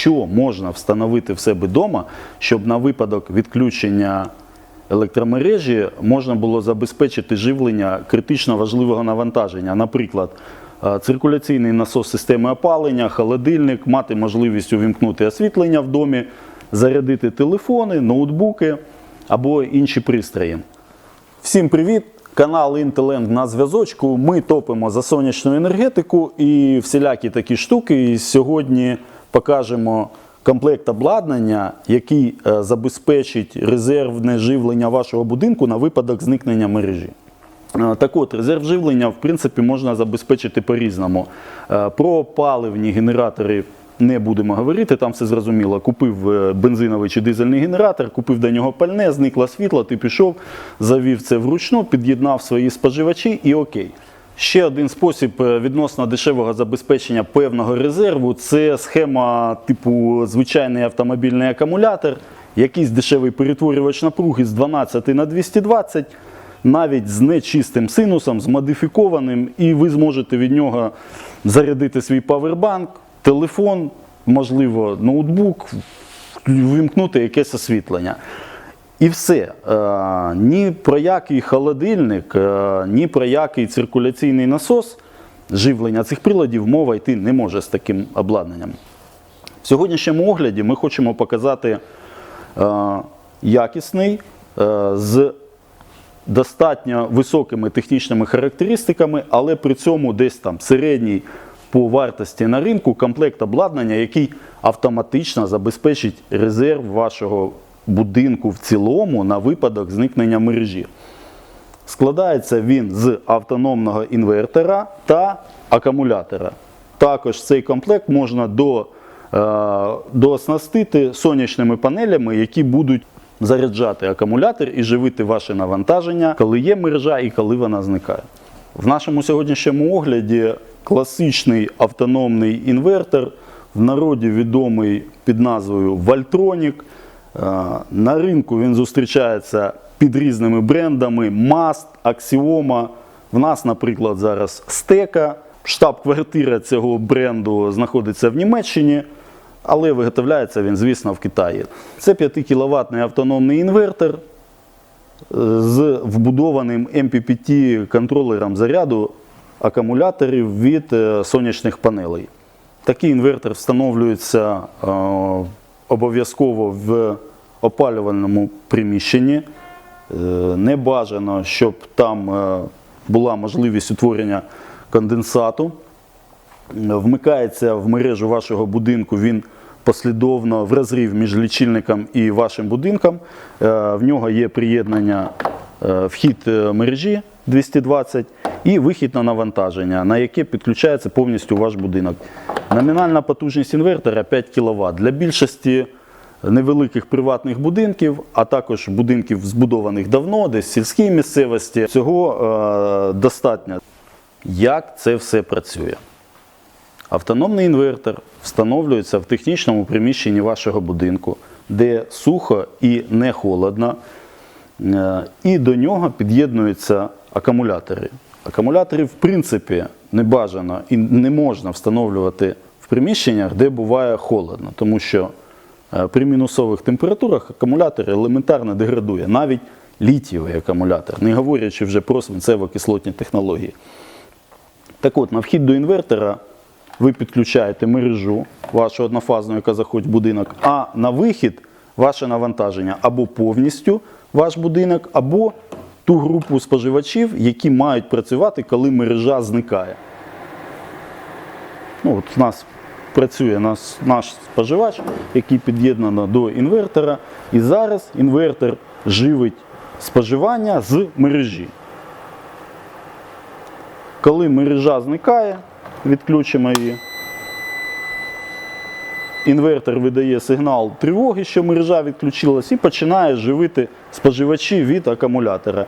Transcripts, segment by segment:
що можна встановити в себе вдома, щоб на випадок відключення електромережі можна було забезпечити живлення критично важливого навантаження. Наприклад, е, циркуляційний насос системи опалення, холодильник, мати можливість увімкнути освітлення в домі, зарядити телефони, ноутбуки або інші пристрої. Всім привіт! Канал Inteleng на зв'язочку. Ми топимо за сонячну енергетику і всілякі такі штуки. І сьогодні покажемо комплект обладнання, який е, забезпечить резервне живлення вашого будинку на випадок зникнення мережі. Е, Так от, резерв живлення, в принципі, можна забезпечити по-різному. Е, Про паливні генератори не будемо говорити, там все зрозуміло. Купив бензиновий чи дизельний генератор, купив до нього пальне, зникло світло, ти пішов, завів це вручну, під'єднав свої споживачі і окей. Ще один спосіб е, відносно дешевого забезпечення певного резерву це схема типу звичайний автомобільний акумулятор, якийсь дешевий перетворювач напруги з 12 на 220, навіть з нечистим синусом, з модифікованим, і ви зможете від нього зарядити свій павербанк, телефон, можливо, ноутбук, вимкнути якесь освітлення. І все. Е, ні про який холодильник, е, ні про який циркуляційний насос живлення цих приладів мова йти не може з таким обладнанням. В сьогоднішньому огляді ми хочемо показати е, якісний з достатньо високими технічними характеристиками, але при цьому десь там середній по вартості на ринку комплект обладнання, який автоматично забезпечить резерв вашого будинку в цілому на випадок зникнення мережі. Складається він з автономного інвертора та акумулятора. Також цей комплект можна до, е, дооснастити сонячними панелями, які будуть заряджати акумулятор і живити ваше навантаження, коли є мережа і коли вона зникає. В нашому сьогоднішньому огляді класичний автономний інвертор, в народі відомий під назвою Вальтронік. Е, На ринку він зустрічається під різними брендами Mast, Axioma. В нас, наприклад, зараз Стека. Штаб-квартира цього бренду знаходиться в Німеччині, але виготовляється він, звісно, в Китаї. Це 5 кВт автономний інвертор е, з вбудованим MPPT контролером заряду акумуляторів від е, сонячних панелей. Такий інвертор встановлюється обов'язково в опалювальному приміщенні. Е, Не бажано, щоб там е, була можливість утворення конденсату. Вмикається в мережу вашого будинку він послідовно в розрив між лічильником і вашим будинком. Е, В нього є приєднання вхід мережі 220 і вихід на навантаження, на яке підключається повністю ваш будинок. Номінальна потужність інвертора 5 кВт. Для більшості невеликих приватних будинків, а також будинків збудованих давно, десь в сільській місцевості, цього е, достатньо. Як це все працює? Автономний інвертор встановлюється в технічному приміщенні вашого будинку, де сухо і не холодно, Е, і до нього під'єднуються акумулятори. Акумулятори, в принципі, не бажано і не можна встановлювати в приміщеннях, де буває холодно, тому що е, при мінусових температурах акумулятор елементарно деградує, навіть літієвий акумулятор, не говорячи вже про свинцево-кислотні технології. Так от, на вхід до інвертора ви підключаєте мережу вашу однофазну, яка заходить в будинок, а на вихід ваше навантаження або повністю ваш будинок, або ту групу споживачів, які мають працювати, коли мережа зникає. Ну, от у нас працює наш, наш споживач, який під'єднано до інвертора. І зараз інвертор живить споживання з мережі. Коли мережа зникає, відключимо її. Інвертор видає сигнал тривоги, що мережа відключилась, і починає живити споживачі від акумулятора.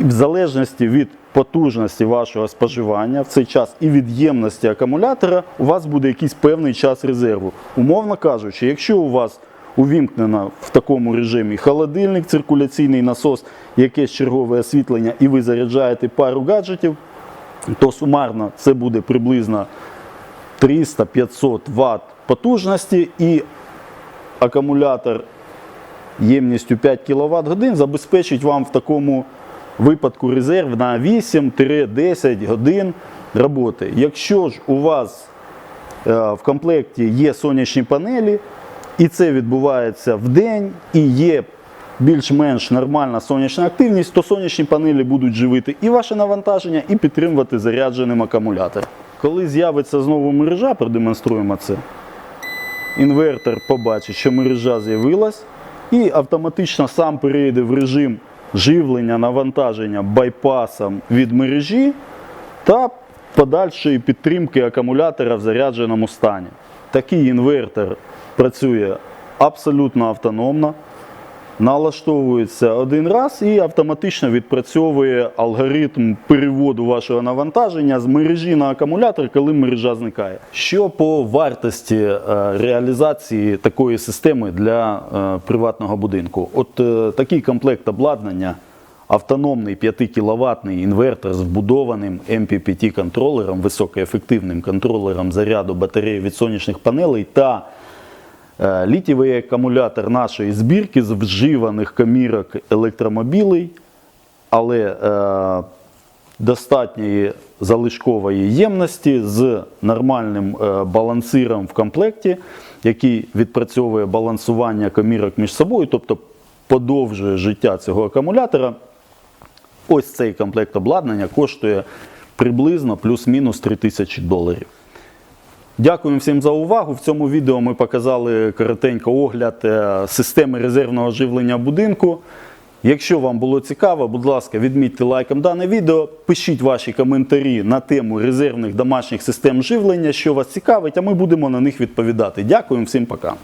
І в залежності від потужності вашого споживання в цей час і від ємності акумулятора, у вас буде якийсь певний час резерву. Умовно кажучи, якщо у вас увімкнено в такому режимі холодильник, циркуляційний насос, якесь чергове освітлення, і ви заряджаєте пару гаджетів, то сумарно це буде приблизно 300-500 Вт потужності і акумулятор ємністю 5 кВт годин забезпечить вам в такому випадку резерв на 8-10 годин роботи. Якщо ж у вас е, в комплекті є сонячні панелі, і це відбувається в день, і є більш-менш нормальна сонячна активність, то сонячні панелі будуть живити і ваше навантаження, і підтримувати зарядженим акумулятор. Коли з'явиться знову мережа, продемонструємо це. Інвертор побачить, що мережа з'явилась, і автоматично сам перейде в режим живлення навантаження байпасом від мережі та подальшої підтримки акумулятора в зарядженому стані. Такий інвертор працює абсолютно автономно, налаштовується один раз і автоматично відпрацьовує алгоритм переводу вашого навантаження з мережі на акумулятор, коли мережа зникає. Що по вартості е, реалізації такої системи для е, приватного будинку? От е, такий комплект обладнання. Автономний 5 кВт інвертор з вбудованим MPPT контролером, високоефективним контролером заряду батареї від сонячних панелей та е, літієвий акумулятор нашої збірки з вживаних комірок електромобілей, але е, достатньої залишкової ємності з нормальним е, балансиром в комплекті, який відпрацьовує балансування комірок між собою, тобто подовжує життя цього акумулятора. Ось цей комплект обладнання коштує приблизно плюс-мінус 3000 доларів. Дякую всім за увагу. В цьому відео ми показали коротенько огляд е, системи резервного живлення будинку. Якщо вам було цікаво, будь ласка, відмітьте лайком дане відео, пишіть ваші коментарі на тему резервних домашніх систем живлення, що вас цікавить, а ми будемо на них відповідати. Дякую всім пока.